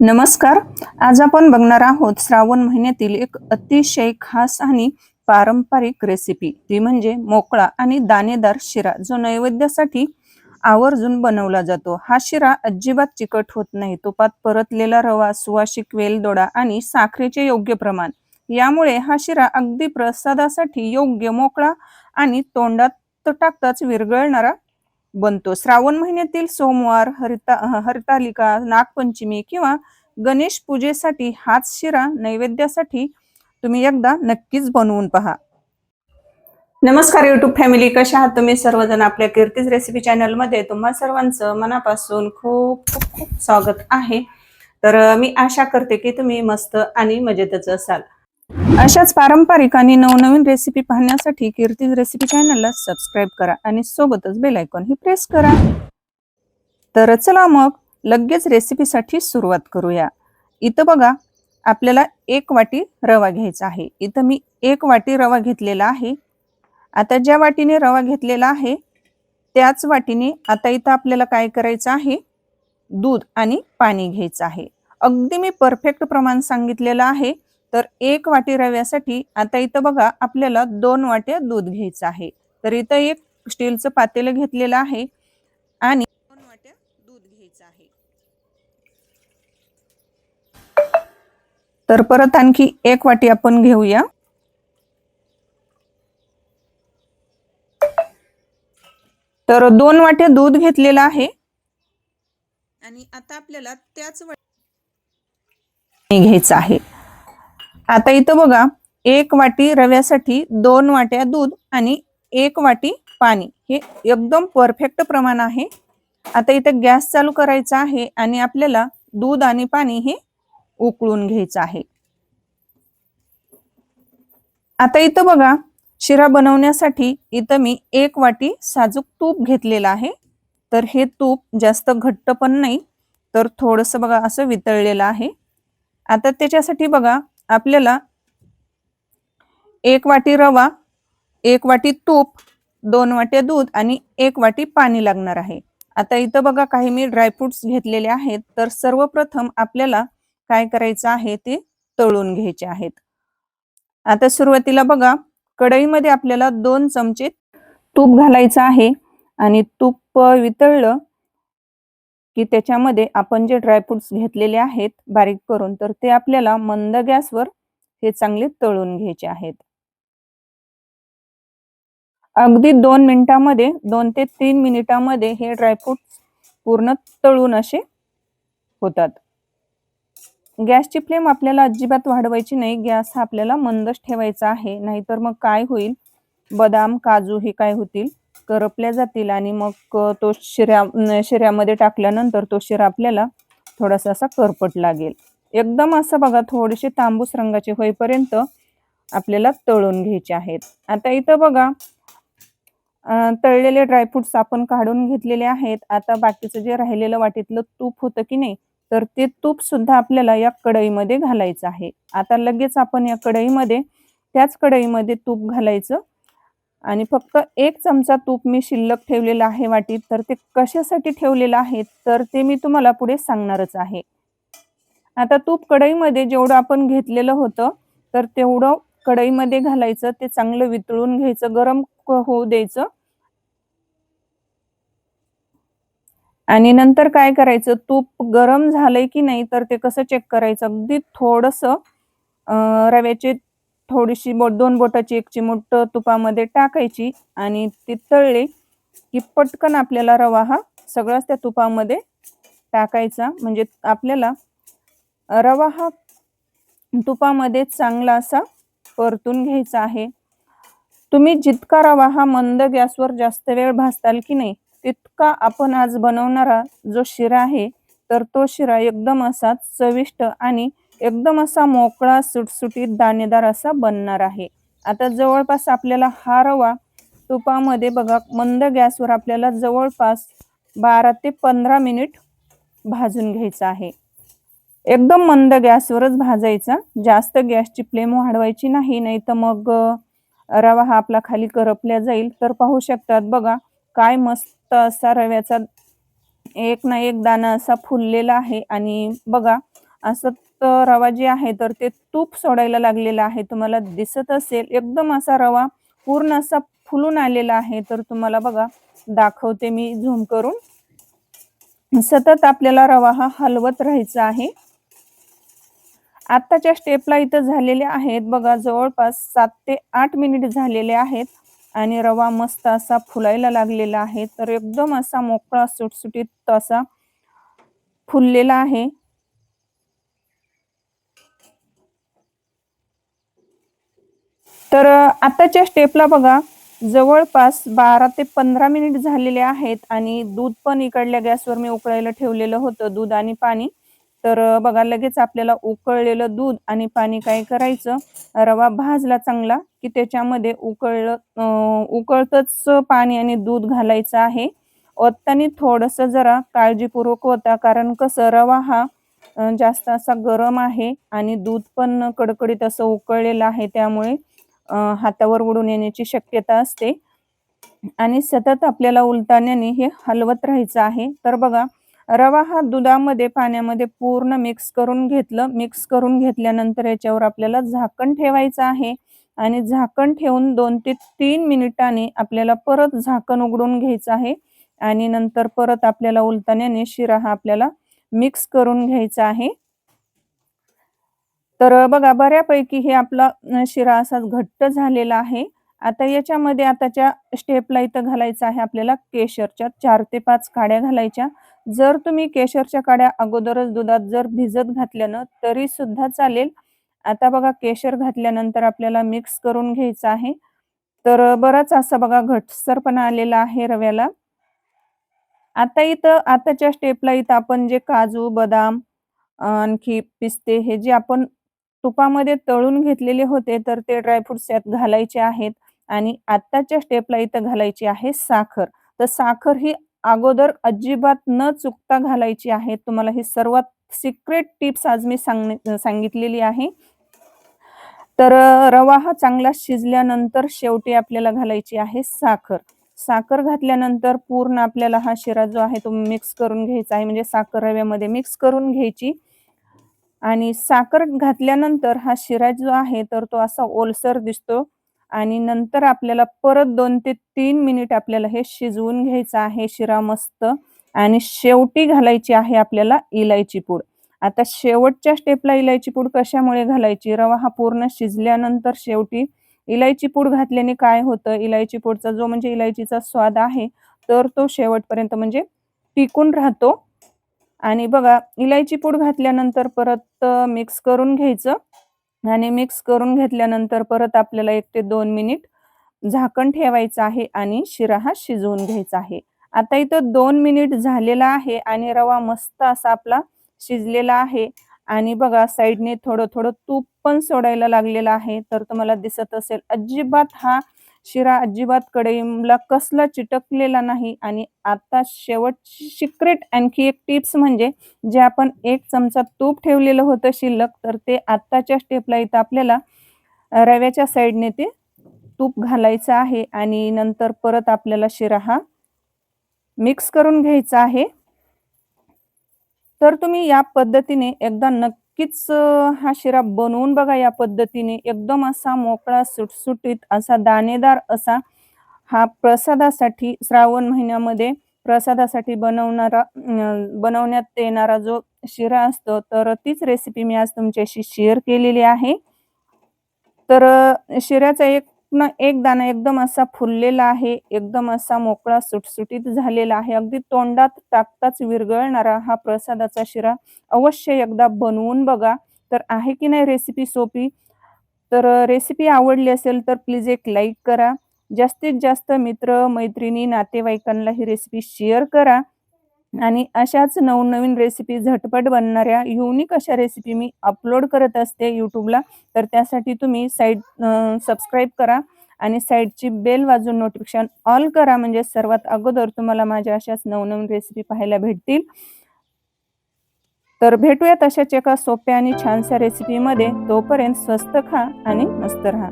नमस्कार. आज आपण बघणार आहोत श्रावण महिन्यातील एक अतिशय खास आणि पारंपरिक रेसिपी ती म्हणजे मोकळा आणि दाणेदार शिरा जो नैवेद्यासाठी आवर्जून बनवला जातो. हा शिरा अजिबात चिकट होत नाही. तुपात परतलेला रवा सुवासिक वेलदोडा आणि साखरेचे योग्य प्रमाण. यामुळे हा शिरा अगदी प्रसादासाठी योग्य मोकळा आणि तोंडात टाकताच विरघळणारा बनतो. श्रावण महिन्यातील सोमवार हरिता हरतालिका नागपंचमी किंवा गणेश पूजेसाठी हाच शिरा नैवेद्यासाठी तुम्ही एकदा नक्कीच बनवून पहा. नमस्कार युट्यूब फॅमिली कशा आहात तुम्ही? सर्वजण आपल्या कीर्तीज रेसिपी चॅनलमध्ये तुम्हा सर्वांचं मनापासून खूप खूप खूप स्वागत आहे. तर मी आशा करते की तुम्ही मस्त आणि मजेतच असाल. अशाच पारंपरिक आणि नवनवीन रेसिपी पाहण्यासाठी कीर्तीज रेसिपी चॅनलला सबस्क्राईब करा आणि सोबतच बेल आयकॉन ही प्रेस करा. तर चला मग लगेच रेसिपीसाठी सुरुवात करूया. इथं बघा आपल्याला एक वाटी रवा घ्यायचा आहे. इथं मी एक वाटी रवा घेतलेला आहे. आता ज्या वाटीने रवा घेतलेला आहे त्याच वाटीने आता इथं आपल्याला काय करायचं आहे? दूध आणि पाणी घ्यायचं आहे. अगदी मी परफेक्ट प्रमाण सांगितलेलं आहे. तर एक वाटी रव्यासाठी आता इथं बघा आपल्याला दोन वाट्या दूध घ्यायचं आहे. तर इथं एक स्टीलचं पातेलं घेतलेलं आहे आणि दोन वाट्या दूध घ्यायचं आहे. तर परत आणखी एक वाटी आपण घेऊया. तर दोन वाट्या दूध घेतलेलं आहे. आणि आता आपल्याला त्याच घ्यायचं आहे. आता इथं बघा एक वाटी रव्यासाठी दोन वाट्या दूध आणि एक वाटी पाणी. हे एकदम परफेक्ट प्रमाण आहे. आता इथं गॅस चालू करायचा आहे आणि आपल्याला दूध आणि पाणी हे उकळून घ्यायचं आहे. आता इथं बघा शिरा बनवण्यासाठी इथं मी एक वाटी साजूक तूप घेतलेलं आहे. तर हे तूप जास्त घट्ट पण नाही तर थोडंसं बघा असं वितळलेलं आहे. आता त्याच्यासाठी बघा आपल्याला एक वाटी रवा एक वाटी तूप दोन वाट्या दूध आणि एक वाटी पाणी लागणार आहे. आता इथं बघा काही मी ड्रायफ्रुट्स घेतलेले आहेत. तर सर्वप्रथम आपल्याला काय करायचं आहे ते तळून घ्यायचे आहेत. आता सुरुवातीला बघा कढईमध्ये आपल्याला दोन चमचे तूप घालायचं आहे. आणि तूप वितळलं की त्याच्यामध्ये आपण जे ड्रायफ्रुट्स घेतलेले आहेत बारीक करून तर ते आपल्याला मंद गॅसवर हे चांगले तळून घ्यायचे आहेत. अगदी दोन मिनिटामध्ये दोन ते तीन मिनिटामध्ये हे ड्रायफ्रुट्स पूर्ण तळून असे होतात. गॅसची फ्लेम आपल्याला अजिबात वाढवायची नाही. गॅस हा आपल्याला मंदच ठेवायचा आहे. नाहीतर मग काय होईल? बदाम काजू हे काय होतील? करपल्या जातील आणि मग तो शिऱ्या शिऱ्यामध्ये टाकल्यानंतर तो शिरा आपल्याला थोडासा असा करपट लागेल. एकदम असं बघा थोडेसे तांबूस रंगाचे होईपर्यंत आपल्याला तळून घ्यायचे आहेत. आता इथं बघा तळलेले ड्रायफ्रुट्स आपण काढून घेतलेले आहेत. आता बाकीचं जे राहिलेलं वाटीतलं तूप होतं की नाही तर ते तूप सुद्धा आपल्याला या कढईमध्ये घालायचं आहे. आता लगेच आपण या कढईमध्ये त्याच कढईमध्ये तूप घालायचं आणि फक्त एक चमचा तूप मी शिल्लक ठेवलेला आहे वाटीत तर ते कशासाठी ठेवलेलं आहे तर ते मी तुम्हाला पुढे सांगणारच आहे. आता तूप कढईमध्ये जेवढं आपण घेतलेलं होतं तर तेवढं कढईमध्ये घालायचं ते चांगलं वितळून घ्यायचं गरम होऊ द्यायचं. आणि नंतर काय करायचं तूप गरम झालंय की नाही तर ते कसं चेक करायचं? अगदी थोडस रव्याचे थोडीशी बोट दोन बोटाची एक चिमूट तुपामध्ये टाकायची आणि ती तळली की पटकन आपल्याला रवा हा सगळाच त्या तुपामध्ये टाकायचा. म्हणजे आपल्याला रवा हा तुपामध्ये चांगला असा परतून घ्यायचा आहे. तुम्ही जितका रवा हा मंद गॅसवर जास्त वेळ भाजताल की नाही तितका आपण आज बनवणारा जो शिरा आहे तर तो शिरा एकदम असा चविष्ट आणि एकदम असा मोकळा सुटसुटीत दाणेदार असा बनणार आहे. आता जवळपास आपल्याला हा रवा तुपामध्ये बघा मंद गॅसवर आपल्याला जवळपास बारा ते पंधरा मिनिट भाजून घ्यायचा आहे. एकदम मंद गॅसवरच भाजायचा. जास्त गॅसची फ्लेम वाढवायची नाही नाही तर मग रवा हा आपला खाली करपल्या जाईल. तर पाहू शकतात बघा काय मस्त असा रव्याचा एक ना एक दाणा असा फुललेला आहे. आणि बघा असं रवा जे आहे तर ते तूप सोडायला लागलेलं आहे. तुम्हाला दिसत असेल एकदम असा रवा पूर्ण असा फुलून आलेला आहे. तर तुम्हाला बघा दाखवते मी झूम करून. सतत आपल्याला रवा हा हलवत राहायचा आहे. आत्ताच्या स्टेपला इथं झालेले आहेत. बघा जवळपास सात ते आठ मिनिट झालेले आहेत आणि रवा मस्त असा फुलायला लागलेला आहे. तर एकदम असा मोकळा सुटसुटीत असा फुललेला आहे. तर आताच्या स्टेपला बघा. जवळपास बारा ते पंधरा मिनिट झालेले आहेत आणि दूध पण इकडल्या गॅसवर मी उकळायला ठेवलेलं होतं दूध आणि पाणी. तर बघा लगेच आपल्याला उकळलेलं दूध आणि पाणी काय करायचं? रवा भाजला चांगला की त्याच्यामध्ये उकळलं उकळतच पाणी आणि दूध घालायचं आहे. ओतताना थोडंसं जरा काळजीपूर्वक होता कारण कसं रवा हा जास्त असा गरम आहे आणि दूध पण कडकडीत असं उकळलेलं आहे त्यामुळे हातावर उडून येण्याची शक्यता असते. आणि सतत आपल्याला उलटाण्याने हे हलवत राहायचं आहे. तर बघा रवा हा दुधामध्ये पाण्यामध्ये पूर्ण मिक्स करून घेतलं. मिक्स करून घेतल्यानंतर याच्यावर आपल्याला झाकण ठेवायचं आहे. आणि झाकण ठेवून दोन ते तीन मिनिटांनी आपल्याला परत झाकण उघडून घ्यायचं आहे. आणि नंतर परत आपल्याला उलताण्याने शिरा हा आपल्याला मिक्स करून घ्यायचा आहे. तर बघा बऱ्यापैकी हे आपला शिरा असा घट्ट झालेला आहे. आता याच्यामध्ये आताच्या स्टेपला इथं घालायचं आहे आपल्याला केशरच्या चार ते पाच काड्या घालायच्या. जर तुम्ही केशरच्या काड्या अगोदरच दुधात जर भिजत घातल्यानं तरी सुद्धा चालेल. आता बघा केशर घातल्यानंतर आपल्याला मिक्स करून घ्यायचं आहे. तर बराच असा बघा घटसरपणा आलेला आहे रव्याला. आता इथं आताच्या स्टेपला इथं आपण जे काजू बदाम आणखी पिस्ते हे जे आपण तुपामध्ये तळून घेतलेले होते तर ते ड्रायफ्रुट्स यात घालायचे आहेत. आणि आत्ताच्या स्टेपला इथं घालायची आहे साखर. तर साखर ही अगोदर अजिबात न चुकता घालायची आहे. तुम्हाला ही सर्वात सिक्रेट टिप्स आज मी सांगितलेली आहे. तर रवा हा चांगला शिजल्यानंतर शेवटी आपल्याला घालायची आहे साखर. साखर घातल्यानंतर पूर्ण आपल्याला हा शिरा जो आहे तो मिक्स करून घ्यायचा आहे. म्हणजे साखर रव्यामध्ये मिक्स करून घ्यायची. आणि साखर घातल्यानंतर हा शिरा जो आहे तर तो असा ओलसर दिसतो आणि नंतर आपल्याला परत दोन ते तीन मिनिट आपल्याला हे शिजवून घ्यायचं आहे. शिरा मस्त आणि शेवटी घालायची आहे आपल्याला इलायची पूड. आता शेवटच्या स्टेपला इलायची पूड कशामुळे घालायची? रवा हा पूर्ण शिजल्यानंतर शेवटी इलायची पूड घातल्याने काय होतं? इलायची पूडचा जो म्हणजे इलायचीचा स्वाद आहे तर तो शेवटपर्यंत म्हणजे टिकून राहतो. आणि बघा इलायची पूड घातल्यानंतर परत मिक्स करून घ्यायचं. आणि मिक्स करून घेतल्यानंतर परत आपल्याला एक ते दोन मिनिट झाकण ठेवायचं आहे आणि शिरा हा शिजवून घ्यायचा आहे. आता इथं दोन मिनिट झालेला आहे आणि रवा मस्त असा आपला शिजलेला आहे. आणि बघा साईडने थोडं थोडं तूप पण सोडायला लागलेलं आहे. तर तुम्हाला दिसत असेल अजिबात हा शिरा अजिबात कडेला कसला चिटकलेला नाही. आणि आता शेवट सिक्रेट आणखी एक टिप्स म्हणजे जे आपण एक चमचा तूप ठेवलेलं होतं शिल्लक तर ते आत्ताच्या स्टेपला इथं आपल्याला रव्याच्या साईडने ते तूप घालायचं आहे. आणि नंतर परत आपल्याला शिरा हा मिक्स करून घ्यायचा आहे. तर तुम्ही या पद्धतीने एकदा नक्कीच हा शिरा बनवून बघा या पद्धतीने. एकदम असा मोकळा सुटसुटीत असा दाणेदार असा हा प्रसादासाठी श्रावण महिन्यामध्ये प्रसादासाठी बनवणारा बनवण्यात येणारा जो शिरा असतो तर तीच रेसिपी मी आज तुमच्याशी शेअर केलेली आहे. तर शिऱ्याचा एक पूर्ण एक दाणा एकदम असा फुललेला आहे एकदम असा मोकळा सुटसुटीत झालेला आहे. अगदी तोंडात टाकताच विरघळणारा हा प्रसादाचा शिरा अवश्य एकदा बनवून बघा. तर आहे की नाही रेसिपी सोपी? तर रेसिपी आवडली असेल तर प्लीज एक लाईक करा. जास्तीत जास्त मित्र मैत्रिणी नातेवाईकांना ही रेसिपी शेअर करा. आणि अशाच नवनवीन रेसिपी झटपट बनणाऱ्या युनिक अशा रेसिपी मी अपलोड करत असते यूट्यूबला तर त्यासाठी तुम्ही साईट सबस्क्राईब करा आणि साईडची बेल वाजून नोटिफिकेशन ऑल करा. म्हणजे सर्वात अगोदर तुम्हाला माझ्या अशाच नवनवीन रेसिपी पाहायला भेटतील. तर भेटूयात अशाच एका सोप्या आणि छानशा रेसिपीमध्ये तोपर्यंत स्वस्त खा आणि मस्त राहा.